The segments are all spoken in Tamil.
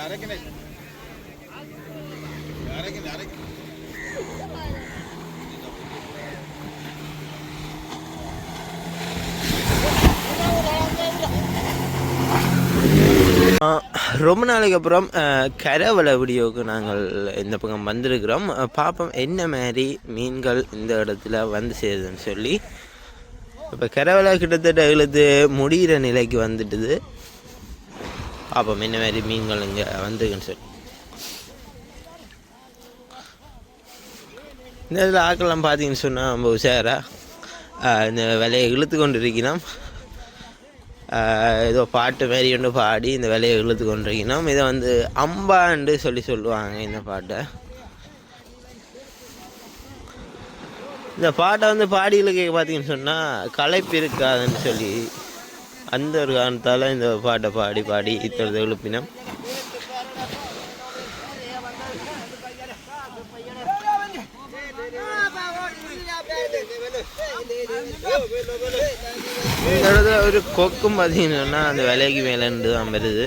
அரைக்கினே அரைக்கினே அரைக்கினே ஆ, ரொம்ப நாளைக்கு அப்புறம் கரவலை வீடியோவுக்கு நாங்கள் இந்த பக்கம் வந்திருக்கிறோம். பார்ப்போம் என்ன மாதிரி மீன்கள் இந்த இடத்துல வந்து சேருதுன்னு சொல்லி. இப்போ கரவலை கிட்டத்தட்ட இழுத்து முடிகிற நிலைக்கு வந்துட்டுது. பார்ப்போம் என்ன மாதிரி மீன்கள் இங்கே வந்துக்குன்னு சொல்லி. இந்த இதில் ஆக்கெல்லாம் பார்த்தீங்கன்னு சொன்னால் ரொம்ப உஷாராக இந்த விலையை இழுத்து கொண்டு இருக்கிறோம் ஏதோ பாட்டு மாரி ஒன்று பாடி இந்த விலையை இழுத்து கொண்டிருக்கணும் இதை வந்து அம்பாண்டு சொல்லி சொல்லுவாங்க இந்த பாட்டை. இந்த பாட்டை வந்து பாடிகளுக்கு பார்த்தீங்கன்னு சொன்னால் களைப்பு இருக்காதுன்னு சொல்லி அந்த ஒரு காரணத்தால் இந்த பாட்டை பாடி பாடி இத்தனை எழுப்பினோம். இந்த ஒரு கொக்கும் பார்த்தீங்கன்னா அந்த விலைக்கு மேலேருந்து தான் வருது.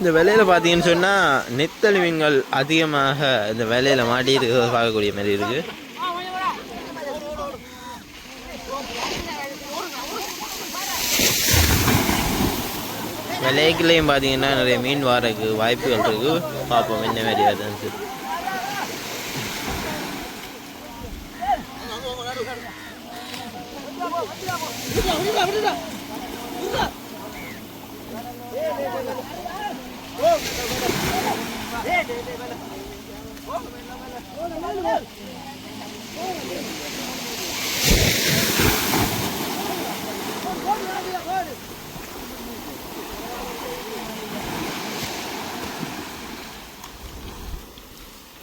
இந்த விலையில் பார்த்தீங்கன்னு சொன்னால் நெத்தலி மீன்கள் அதிகமாக இந்த விலையில மாட்டி இருக்கிறத பார்க்கக்கூடிய மாதிரி இருக்குது விலைக்குள்ளேயும் பார்த்தீங்கன்னா நிறைய மீன் வாரக்கு வாய்ப்புகள் இருக்கு பார்ப்போம் என்ன மாதிரி அதுன்னு சொல்லி.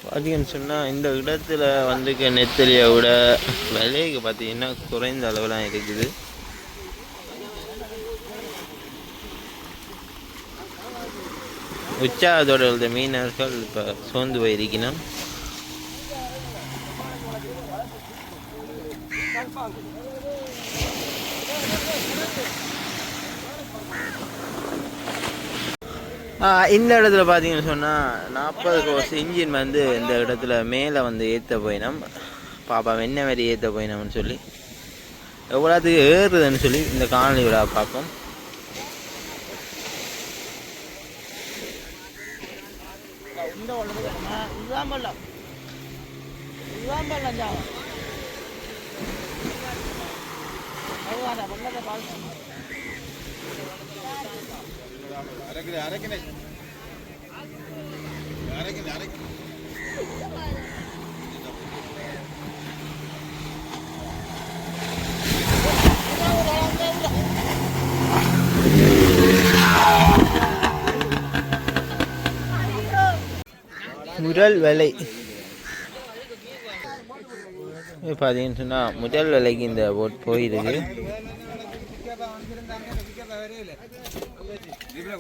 பார்த்தீங்கன்னு சொன்னால் இந்த இடத்துல வந்துக்க நெத்தலியை விட விலைக்கு பார்த்தீங்கன்னா குறைந்த அளவுலாம் இருக்குது. உற்சாகத்தோட உள்ள மீனவர்கள் இப்போ சோர்ந்து போயிருக்கணும் இந்த இடத்துல பார்த்தீங்கன்னு சொன்னால் நாற்பது கோர்ஸ் இன்ஜின் வந்து இந்த இடத்துல மேலே வந்து ஏற்ற போயினோம். பாப்பா என்ன மாதிரி ஏற்ற போயினோம்னு சொல்லி. எவ்வளோத்துக்கு ஏறுதுன்னு சொல்லி இந்த മുഴുവൻ വെള്ളം മുഴുവൻ വെള്ളം ചാവാം ഭഗവാനാ വെള്ളത്തെ പാലിച്ചു അരക്കിനെ അരക്കിനെ. അരക്കിനെ അരക്കിനെ. முதல் விலை. பார்த்தீங்கன்னு சொன்னால் முதல் விலைக்கு இந்த போட் போயிருக்கு.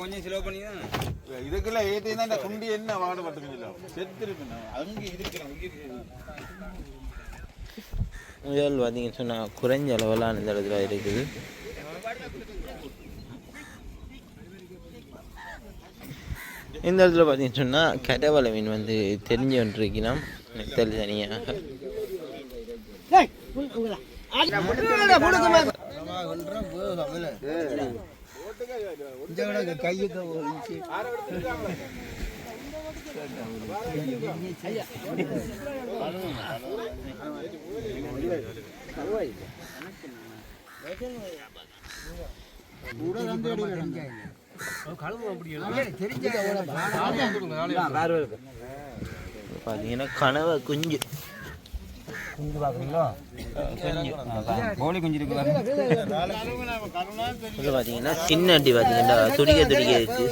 கொஞ்சம் செலவு பண்ணி தான் இதுக்கெல்லாம் ஏற்றி தான் இந்த குண்டி என்ன வாடப்பட்டிருக்கீங்களா செத்து இருக்குண்ணா அங்கே இருக்கிறேன் முதல் பார்த்தீங்கன்னு சொன்னால் குறைஞ்ச அளவெல்லாம் இந்த இடத்துல இருக்குது. இந்த இடத்துல பார்த்தீங்கன்னு சொன்னால் கடவலை மீன் வந்து தெரிஞ்சு வந்துருக்கணும் நெத்தல் தனியாக. பார்த்தீங்கன்னா கனவை குஞ்சு குஞ்சு பார்க்குறீங்களோ கோழி குஞ்சு இருக்கு பார்த்தீங்கன்னா சின்ன அடி பார்த்தீங்கன்னா துடிக்க துடிக்க இருக்கு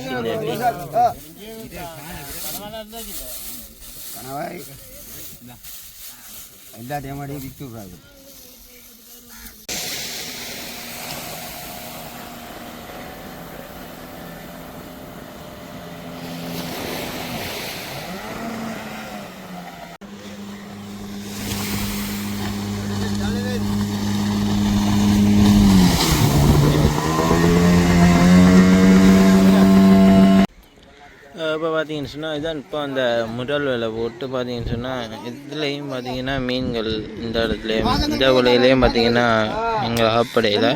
சின்ன எல்லாத்தையும் விற்று இப்போ பார்த்தீங்கன்னு சொன்னால் இதான் இப்போ அந்த முதல் வேலை போட்டு பார்த்தீங்கன்னு சொன்னால் இதுலேயும் பார்த்தீங்கன்னா மீன்கள் இந்த இடத்துலையும் இந்த விலையிலையும் பார்த்தீங்கன்னா எங்கள் அகப்படையில்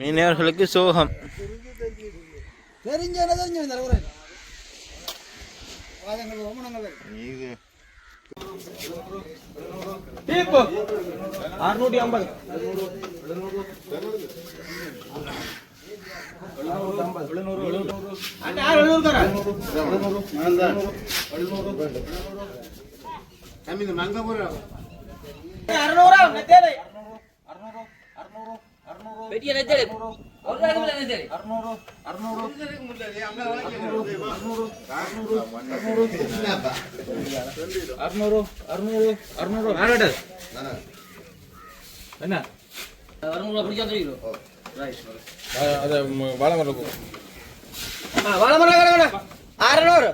மீனவர்களுக்கு சோகம். அறுநூற்றி ஐம்பது. அறுநூறு அறுநூறு அறுநூறு. என்ன அது வாழைமரம் வாழைமரம் அறநூறு.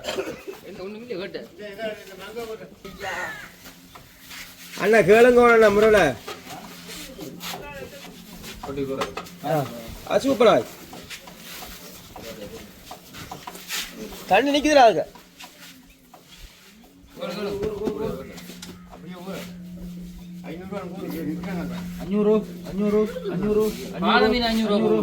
அண்ணா கேளுங்க முருகல சூப்பரா தண்ணி நிக்குதுடா அங்கே அஞ்சூறு அஞ்சூறு அஞ்சூறு அஞ்சூறு அஞ்சூறு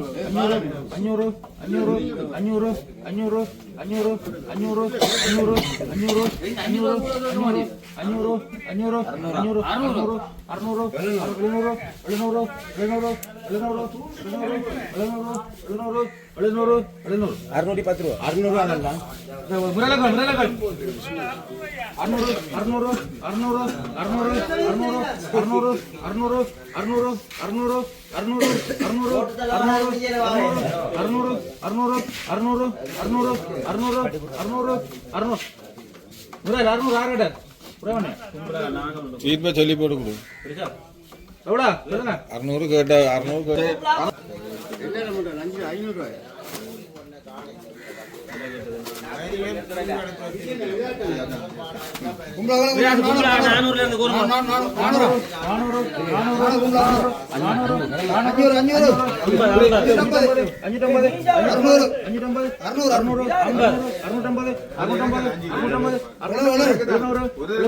அஞ்சூறு அஞ்சூறு அஞ்சூறு அஞ்சூறு அஞ்சூறு அஞ்சூறு அஞ்சூறு அஞ்சூறு அஞ்சூறு அஞ்சூறு அஞ்சூறு அஞ்சூறு அஞ்சூறு அறுநூறு அறுநூறு எழுநூறு எழுநூறு எழுநூறு எழுநூறு எழுநூறு எழுநூறு எழுநூறு எழுநூறு எழுநூறு அறுநூற்றி பத்து ரூபா அறுநூறு அதல்ல முரளகள் முரளகள் அறுநூறு அறுநூறு அறுநூறு அறுநூறு அறுநூறு அறுநூறு அறுநூறு அறுநூறு அறுநூறு அறுநூறு அறுநூறு அறுநூறு அறுநூறு அறுநூறு அறுநூறு அறுநூறு அறுநூறு முரல் அறுநூறு ஆறு சீட்பா சொல்லி போட்டு கொடு எவ்வளோ அறுநூறு கேட்ட அறுநூறு கேட்ட நானூறு நானூறு நானூறு. அஞ்சூறு.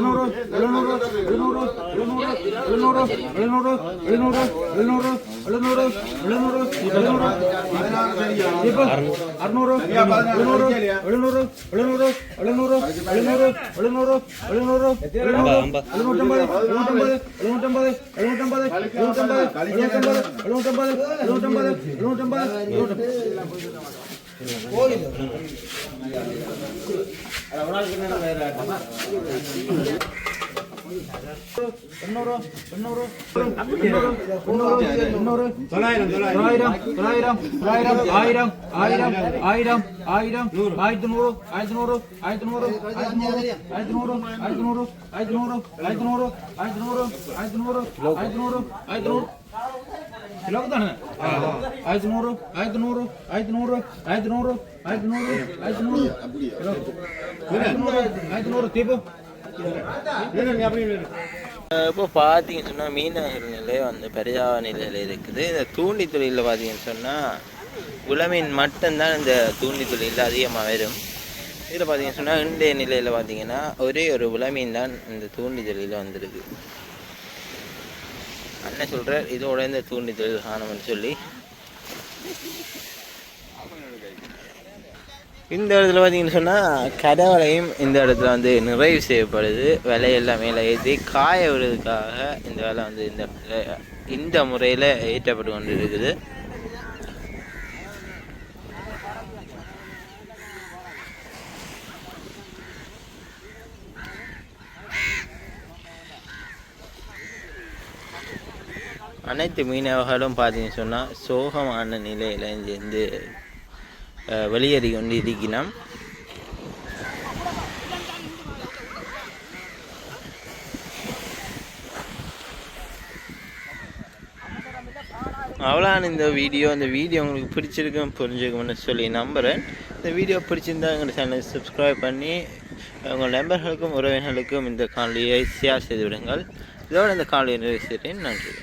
അറുന്നൂറ് എഴുന്നൂറ് എഴുന്നൂറ് എഴുന്നൂറ് എഴുന്നൂറ് എഴുന്നൂറ് എഴുന്നൂറ് എഴുന്നൂറ് എഴുന്നൂറ്റമ്പത് എഴുന്നൂറ്റമ്പത് എഴുന്നൂറ്റമ്പത് എഴുന്നൂറ്റമ്പത് എഴുന്നൂറ്റമ്പത് എഴുന്നൂറ്റമ്പത് എഴുന്നൂറ്റമ്പത് நூற்றம்பது நூற்றம்பது போகுது எண்ணூறு எண்ணூறு எண்ணூறு தொள்ளாயிரம் தொள்ளாயிரம் தொள்ளாயிரம் தொள்ளாயிரம் ஆயிரம் ஆயிரம் ஆயிரம் ஆயிரம் ஆயிரத்தி நூறு ஆயிரத்தி நூறு ஆயிரத்தி நூறு ஆயிரத்தி நூறு ஆயிரத்தி நூறு ஆயிரத்தி நூறு ஆயிரத்தி நூறு ஆயிரத்தி நூறு ஆயிரத்தி நூறு ஆயிரத்தி நூறு ஆயிரத்தி நூறு ஆயிரத்தி நூறு கிலோக்கு தானே ஆயிரத்தி நூறு ஆயிரத்தி நூறு ஆயிரத்தி நூறு ஆயிரத்தி நூறு ஆயிரத்தி நூறு ஆயிரத்தி நூறு இப்போ பார்த்தீங்கன்னு சொன்னால் மீனவர்கள் நிலையம் வந்து பெரியாவ நிலையில் இருக்குது. இந்த தூண்டி தொழிலில் பார்த்தீங்கன்னு சொன்னால் உளமீன் மட்டும்தான் இந்த தூண்டி தொழிலில் அதிகமாக வரும். இதில் பார்த்தீங்கன்னு சொன்னால் இன்றைய நிலையில் பார்த்தீங்கன்னா ஒரே ஒரு உளமீன் தான் இந்த தூண்டி தொழிலில் வந்திருக்கு. அண்ணன் சொல்கிறார் இதோட இந்த தூண்டி தொழில் காணும்னு சொல்லி. இந்த இடத்துல பார்த்தீங்கன்னு சொன்னால் கடவுளையும் இந்த இடத்துல வந்து நிறைவு செய்யப்படுது. விலையெல்லாம் மேலே ஏற்றி காய விடுறதுக்காக இந்த வேலை வந்து இந்த இந்த முறையில் ஏற்றப்பட்டு கொண்டு இருக்குது அனைத்து மீனவர்களும் பார்த்தீங்கன்னு சொன்னால் சோகமான நிலையில் இருந்து வெளியேறி கொண்டு இருக்கிறோம் அவ்வளோதான் இந்த வீடியோ இந்த வீடியோ உங்களுக்கு பிடிச்சிருக்கும் புரிஞ்சுக்கும்னு சொல்லி நம்புகிறேன் இந்த வீடியோ பிடிச்சிருந்தா எங்கள் சேனலை சப்ஸ்கிரைப் பண்ணி உங்கள் நண்பர்களுக்கும் உறவினர்களுக்கும் இந்த காணொலியை ஷேர் செய்து விடுங்கள். இதோடு இந்த காணொலியை நிறைவு செய்கிறேன். நன்றி.